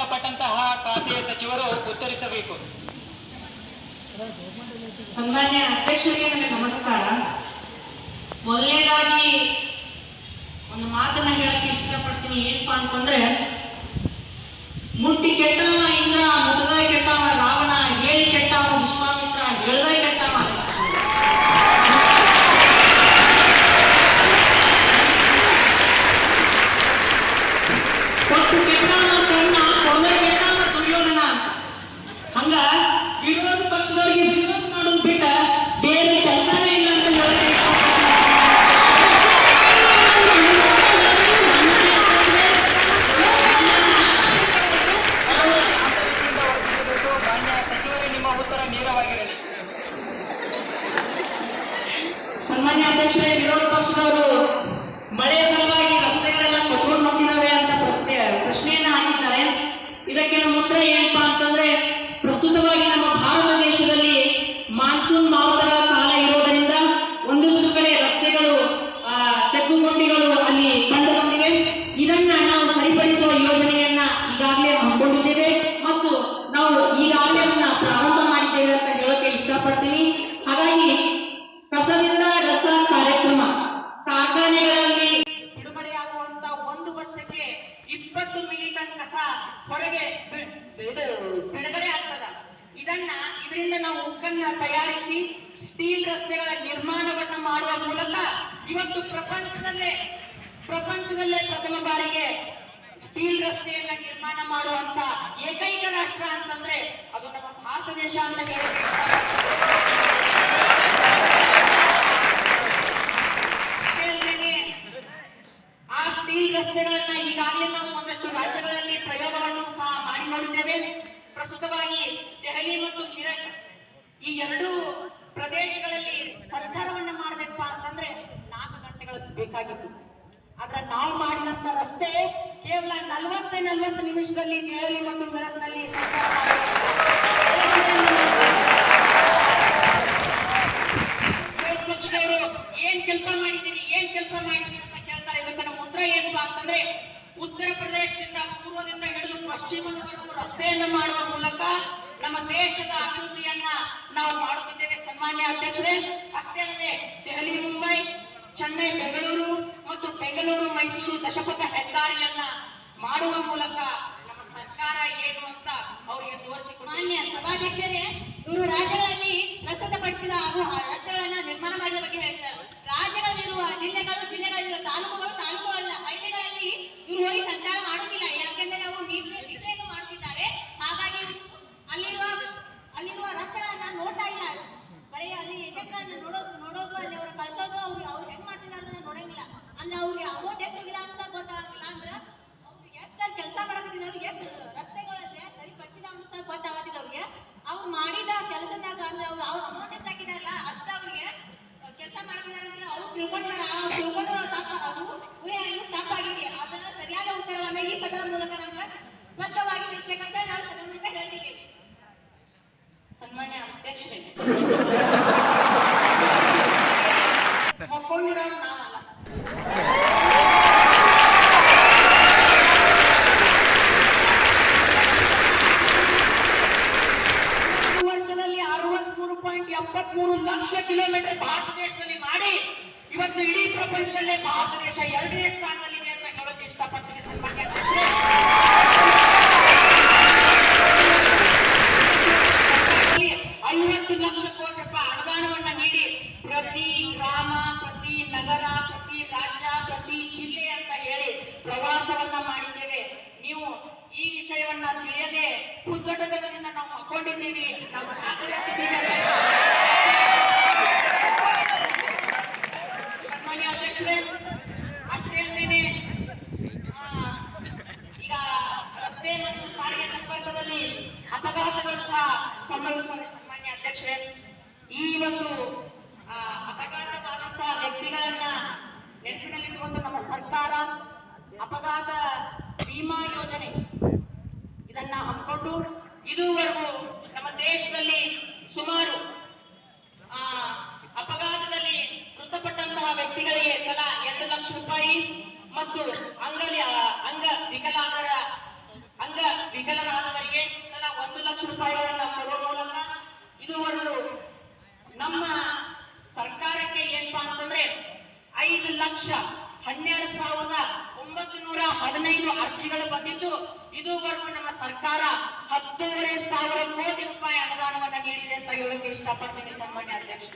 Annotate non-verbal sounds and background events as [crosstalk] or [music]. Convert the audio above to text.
ಸಂಬಂಧಪಟ್ಟಂತಹ ಖಾತೆಯ ಸಚಿವರು ಉತ್ತರಿಸಬೇಕು. ಸನ್ಮಾನ್ಯ ಅಧ್ಯಕ್ಷರಿಗೆ ನನಗೆ ನಮಸ್ಕಾರ. ಮೊದಲನೇದಾಗಿ ಒಂದು ಮಾತನ್ನ ಹೇಳಕ್ಕೆ ಇಷ್ಟಪಡ್ತೀನಿ. ಏನಪ್ಪಾ ಅಂತಂದ್ರೆ, ಮುಟ್ಟಿ ಕೆಟ್ಟವ ಇಂದ್ರ ಮುಟ್ಟದ ಕೆಟ್ಟವ ರಾವಣ ಹೇಳಿ ಕೆಟ್ಟವ ವಿಶ್ವಾಮಿತ್ರ ಹೇಳ್ದ ಕೆಟ್ಟವ ಕೊಟ್ಟು ಕೆಟ್ಟವ ಕರ್ಣ ಕೊಡದ ಕೆಟ್ಟವ ದುರ್ಯೋಧನ ಹಂಗ ವಿರೋಧ ಪಕ್ಷದವರಿಗೆ ವಿರೋಧ ಮಾಡೋದು ಬಿಟ್ಟ ಬೇರೆ ಕೆಲಸನೇ ಇಲ್ಲ ಅಂತ ಹೇಳಕ್ಕೆ ಆಂತರಿಕದಿಂದ ವರ್ತಿಸಬೇಕು ಮಾನ್ಯ ಸಚಿವರೇ ನಿಮ್ಮ ಉತ್ತರ ನೇರವಾಗಿರಲಿ. ಸನ್ಮಾನ್ಯ ಅಧ್ಯಕ್ಷರೇ, ವಿರೋಧ ಪಕ್ಷದವರು ಮಳೆ ಸಲುವಾಗಿ ರಸ್ತೆಗಳೆಲ್ಲ ಕೊಚ್ಕೊಂಡು ಹೋಗಿದ್ದಾವೆ ಅಂತ ಪ್ರಶ್ನೆ ಪ್ರಶ್ನೆಯನ್ನ ಹಾಕಿದ್ದಾರೆ. ಇದಕ್ಕೆ ನಮ್ಮ ಉತ್ತರ ಏನಪ್ಪಾ ಅಂತಂದ್ರೆ, ಪ್ರಸ್ತುತವಾಗಿ ಬಿ- ಇದು ಬಿಡುಗಡೆ ಆಗ್ತದ. ಇದನ್ನ ಇದರಿಂದ ನಾವು ಉಕ್ಕನ್ನ ತಯಾರಿಸಿ ಸ್ಟೀಲ್ ರಸ್ತೆಗಳ ನಿರ್ಮಾಣವನ್ನ ಮಾಡುವ ಮೂಲಕ ಇವತ್ತು ಪ್ರಪಂಚದಲ್ಲೇ ಪ್ರಪಂಚದಲ್ಲೇ ಪ್ರಥಮ ಬಾರಿಗೆ ಸ್ಟೀಲ್ ರಸ್ತೆಯನ್ನ ನಿರ್ಮಾಣ ಮಾಡುವಂತ ಏಕೈಕ ರಾಷ್ಟ್ರ ಅಂತಂದ್ರೆ ಅದು ನಮ್ಮ ಭಾರತ ದೇಶ ಅಂತ ಹೇಳಬೇಕು ಅಷ್ಟೇ ಅಲ್ಲದೆ ಆ ಸ್ಟೀಲ್ ರಸ್ತೆಗಳನ್ನ ಈಗಾಗಲೇ ನಾವು ಒಂದಷ್ಟು ರಾಜ್ಯಗಳಲ್ಲಿ ಪ್ರಯೋಗವನ್ನು ಸಹ ಮಾಡಿ ನೋಡಿದ್ದೇವೆ ಪ್ರಸ್ತುತವಾಗಿ ದೆಹಲಿ ಮತ್ತು ಮಿರಟ್ ಈ ಎರಡು ಪ್ರದೇಶಗಳಲ್ಲಿ ಸಂಚಾರವನ್ನ ಮಾಡಬೇಕಪ್ಪ ಅಂತಂದ್ರೆ ನಾಲ್ಕು ಗಂಟೆಗಳು ಬೇಕಾಗಿತ್ತು ಆದ್ರೆ ನಾವು ಮಾಡಿದಂತ ರಸ್ತೆ ಕೇವಲ ನಲವತ್ತು ನಿಮಿಷದಲ್ಲಿ ದೆಹಲಿ ಮತ್ತು ಪಕ್ಷದವರು ಏನ್ ಕೆಲಸ ಮಾಡಿದೀವಿ ಏನ್ ಕೆಲಸ ಮಾಡಿದೀವಿ ಅಂತ ಕೇಳ್ತಾರೆ. ಇದಕ್ಕೆ ಉತ್ತರ ಏನಪ್ಪಾ ಅಂತಂದ್ರೆ ಉತ್ತರ ಪ್ರದೇಶದಿಂದ ಪೂರ್ವದಿಂದ ಹಿಡಿದು ಪಶ್ಚಿಮದವರೆಗೂ ರಸ್ತೆಯನ್ನು ಮಾಡುವ ಮೂಲಕ ನಮ್ಮ ದೇಶದ ಅಭಿವೃದ್ಧಿಯನ್ನ ನಾವು ಮಾಡುತ್ತಿದ್ದೇವೆ ಸನ್ಮಾನ್ಯ ಅಧ್ಯಕ್ಷರೇ. ಅಷ್ಟೇ ಅಲ್ಲದೆ ದೆಹಲಿ, ಮುಂಬೈ, ಚೆನ್ನೈ, ಬೆಂಗಳೂರು ಮತ್ತು ಬೆಂಗಳೂರು, ಮೈಸೂರು ದಶಪಥ ಹೆದ್ದಾರಿಯನ್ನ ಮಾಡುವ ಮೂಲಕ ನಮ್ಮ ಸರ್ಕಾರ ಏನು ಅಂತ ಅವರಿಗೆ ತೋರಿಸಿಕೊಟ್ಟು ಮಾನ್ಯ ಸಭಾಧ್ಯಕ್ಷರೇ, ಇವರು ರಾಜ್ಯಗಳಲ್ಲಿ ಪ್ರಸ್ತುತಪಡಿಸಿದ ಹಾಗೂ ರಸ್ತೆಗಳನ್ನ ನಿರ್ಮಾಣ ಮಾಡಿದ ಬಗ್ಗೆ ಹೇಳ್ತಾರೆ ರಾಜ್ಯಗಳಲ್ಲಿರುವ ಜಿಲ್ಲೆಗಳು ಜಿಲ್ಲೆಗಳಲ್ಲಿರುವ ತಾಲೂಕುಗಳು ತಾಲೂಕುಗಳಲ್ಲ, ಹಳ್ಳಿಗಳಲ್ಲಿ ಇವರು ಹೋಗಿ ಸಂಚಾರ ಮಾಡುತ್ತಿಲ್ಲ ಯಾಕೆಂದರೆ ಅವರು ನಿದ್ರೆ ನಿದ್ರೆಯನ್ನು ಮಾಡುತ್ತಿದ್ದಾರೆ. ಹಾಗಾಗಿ ಅಲ್ಲಿರುವ ಅಲ್ಲಿರುವ ರಸ್ತೆಗಳನ್ನ ನೋಡ್ತಾ ಇಲ್ಲ. ಬರೀ ಅಲ್ಲಿ ಎಜೆಕ್ಟ್ಗಳನ್ನ ನೋಡೋದು ನೋಡೋದು, ಅಲ್ಲಿ ಅವ್ರು ಕಳ್ಸೋದು, ಅವ್ರು ಅವ್ರು ಹೆಂಗ್ ಮಾಡ್ತಿದ್ದಾರೆ ಅನ್ನೋದನ್ನ ನೋಡಂಗಿಲ್ಲ. ಅಂದ್ರೆ ಅವ್ರಿಗೆ ಅಮೌಂಟ್ ಎಷ್ಟು ಹೋಗಿದೆ ಅಂತ ಗೊತ್ತಾಗಿಲ್ಲ ಅಂದ್ರೆ ಎಷ್ಟು ಕೆಲಸ ಮಾಡಕತ್ತಿದ್ರು ಎಷ್ಟು ರಸ್ತೆಗಳಲ್ಲೇ ಸರಿಪಡಿಸಿದ ಅಂತ ಗೊತ್ತಾಗತ್ತಿಲ್ಲ ಅವ್ರಿಗೆ. ಅವ್ರು ಮಾಡಿದ ಕೆಲಸದಾಗ ಅಂದ್ರೆ ಅವ್ರು ಅವ್ರ ಅಮೌಂಟ್ ಎಷ್ಟು ಹಾಕಿದಾರಲ್ಲ ಅಷ್ಟ ಅವ್ರಿಗೆ ಕೆಲಸ ಮಾಡ್ತಿದಾರೆ ಅಂದ್ರೆ ಅವ್ರು ತಿಳ್ಕೊಂಡಿದಾರ ಅವ್ರು ತಿಳ್ಕೊಂಡ್ರು ತಪ್ಪ ಅದು ಊಹೆ ಇದು ತಪ್ಪಾಗಿದೆ. ಅದನ್ನ ಸರಿಯಾದ ಉತ್ತರವನ್ನ ಈ ಸದನ ಮೂಲಕ ನಮ್ಗೆ ಸ್ಪಷ್ಟವಾಗಿ ತಿಳಿಸ್ಬೇಕಂತ ನಾವು ಸದನ ಮೂಲಕ ಹೇಳ್ತಿದ್ದೀವಿ. ಸನ್ಮಾನ್ಯ ಅಧ್ಯಕ್ಷರೇ. [laughs] ಮಕ್ಕೊಂಡಿರೋರು ನಾವಲ್ಲ. ಕಿಲೋಮೀಟರ್ ಭಾರತ ದೇಶದಲ್ಲಿ ಮಾಡಿ ಇವತ್ತು ಇಡೀ ಪ್ರಪಂಚದಲ್ಲೇ ಭಾರತ ದೇಶ ಎರಡನೇ ಸ್ಥಾನದಲ್ಲಿದೆ ಅಂತ ಹೇಳೋಕೆ ಇಷ್ಟಪಡ್ತೀನಿ ಸನ್ಮಾನ್ಯ ಐವತ್ತು ಲಕ್ಷ ಕೋಟಿ ರೂಪಾಯಿ ಅನುದಾನವನ್ನ ನೀಡಿ ಪ್ರತಿ ಗ್ರಾಮ, ಪ್ರತಿ ನಗರ, ಪ್ರತಿ ರಾಜ್ಯ, ಪ್ರತಿ ಜಿಲ್ಲೆ ಅಂತ ಹೇಳಿ ಪ್ರವಾಸವನ್ನ ಮಾಡಿದ್ದೇವೆ. ನೀವು ಈ ವಿಷಯವನ್ನ ತಿಳಿಯದೆ ಉದ್ಘಾಟನೆಯಿಂದ ನಾವು ಹಾಕೊಂಡಿದ್ದೀವಿ. ನಮ್ಮ ಮಾತುಕತೆ ಅಧ್ಯಕ್ಷರೇ ಅಷ್ಟೇ ಅಲ್ಲದೇನೆ ಈಗ ರಸ್ತೆ ಮತ್ತು ಸಾರಿಗೆ ಸಂಪರ್ಕದಲ್ಲಿ ಅಪಘಾತಗಳು ಸಹ ಸಂಭವಿಸ್ತವೆ ಸನ್ಮಾನ್ಯ ಅಧ್ಯಕ್ಷರೇ. ಈ ಒಂದು ಅಪಘಾತವಾದಂತಹ ವ್ಯಕ್ತಿಗಳನ್ನ ನೆನಪಿನಲ್ಲಿಟ್ಟುಕೊಂಡು ನಮ್ಮ ಸರ್ಕಾರ ಅಪಘಾತ ವಿಮಾ ಯೋಜನೆ ಇದನ್ನ ಹಮ್ಮಿಕೊಂಡು ಇದುವರೆಗೂ ನಮ್ಮ ದೇಶದಲ್ಲಿ ಸುಮಾರು ಮತ್ತು ಅಂಗಲಿ ಅಂಗ ವಿಕಲಾಂಗರ ಅಂಗ ವಿಕಲರಾದವರಿಗೆ ತಲಾ ಒಂದು ಲಕ್ಷ ರೂಪಾಯಿಗಳನ್ನ ಕೊಡುವ ಮೂಲಕ ಇದುವರೆಗೂ ನಮ್ಮ ಸರ್ಕಾರಕ್ಕೆ ಏನಪ್ಪಾ ಅಂತಂದ್ರೆ ಐದು ಲಕ್ಷ ಹನ್ನೆರಡು ಸಾವಿರದ ಒಂಬತ್ತು ನೂರ ಹದಿನೈದು ಅರ್ಜಿಗಳು ಬಂದಿದ್ದು, ಇದುವರೆಗೂ ನಮ್ಮ ಸರ್ಕಾರ ಹತ್ತೂವರೆ ಸಾವಿರ ಕೋಟಿ ರೂಪಾಯಿ ಅನುದಾನವನ್ನ ನೀಡಿದೆ ಅಂತ ಹೇಳಕ್ಕೆ ಇಷ್ಟಪಡ್ತೀನಿ ಸನ್ಮಾನ್ಯ ಅಧ್ಯಕ್ಷ